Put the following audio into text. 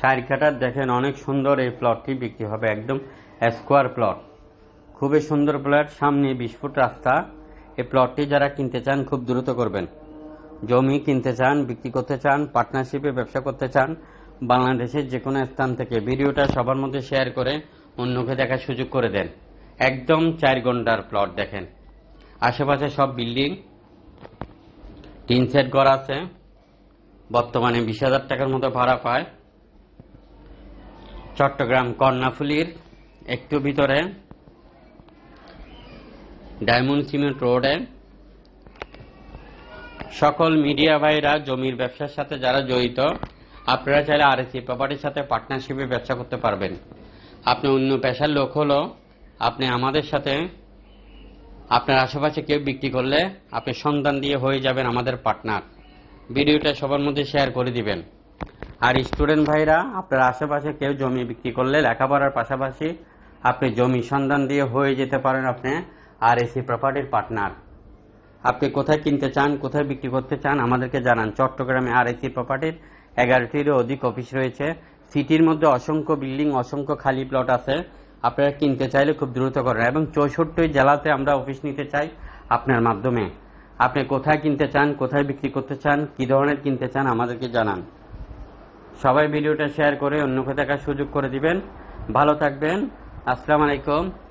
চার কাটার দেখেন অনেক সুন্দর এই প্লটটি বিক্রি হবে, একদম স্কোয়ার প্লট খুবই সুন্দর প্লট সামনে বিশ ফুট রাস্তা। এই প্লটটি যারা কিনতে চান খুব দ্রুত করবেন। জমি কিনতে চান, বিক্রি করতে চান পার্টনারশিপে ব্যবসা করতে চান, বাংলাদেশের যে কোনো স্থান থেকে ভিডিওটা সবার মধ্যে শেয়ার করে অন্যকে দেখার সুযোগ করে দেন। একদম চার ঘণ্টার প্লট দেখেন। আশেপাশে সব বিল্ডিং তিন সেট ঘর আছে। বর্তমানে বিশ হাজার টাকার মতো ভাড়া পায়। চট্টগ্রাম কর্ণাফুলির একটু ভিতরে, ডায়মন্ড সিমেন্ট রোডে। সকল মিডিয়া ভাইরা জমির ব্যবসার সাথে যারা জড়িত, আপনারা চাইলে আরএসি প্রপার্টির সাথে পার্টনারশিপে ব্যবসা করতে পারবেন। আপনি অন্য পেশার লোক হলো আপনি আমাদের সাথে, আপনার আশেপাশে কেউ বিক্রি করলে আপনি সন্ধান দিয়ে হয়ে যাবেন আমাদের পার্টনার ভিডিওটা সবার মধ্যে শেয়ার করে দিবেন। আর স্টুডেন্ট ভাইরা, আপনার আশেপাশে কেউ জমি বিক্রি করলে লেখাপড়ার পাশাপাশি আপনি জমি সন্ধান দিয়ে হয়ে যেতে পারেন আপনি আর এসি প্রপার্টির পার্টনার। আপনি কোথায় কিনতে চান, কোথায় বিক্রি করতে চান, আমাদেরকে জানান। চট্টগ্রামে আর এসি প্রপার্টির এগারোটিরও অধিক অফিস রয়েছে। সিটির মধ্যে অসংখ্য বিল্ডিং, অসংখ্য খালি প্লট আছে। আপনারা কিনতে চাইলে খুব দ্রুত করেন এবং চৌষট্টি জেলাতে আমরা অফিস নিতে চাই আপনার মাধ্যমে। আপনি কোথায় কিনতে চান, কোথায় বিক্রি করতে চান, কি ধরনের কিনতে চান আমাদেরকে জানান। সবাই ভিডিওটা শেয়ার করে অন্যকে দেখার সুযোগ করে দিবেন। ভালো থাকবেন। আসসালামু আলাইকুম।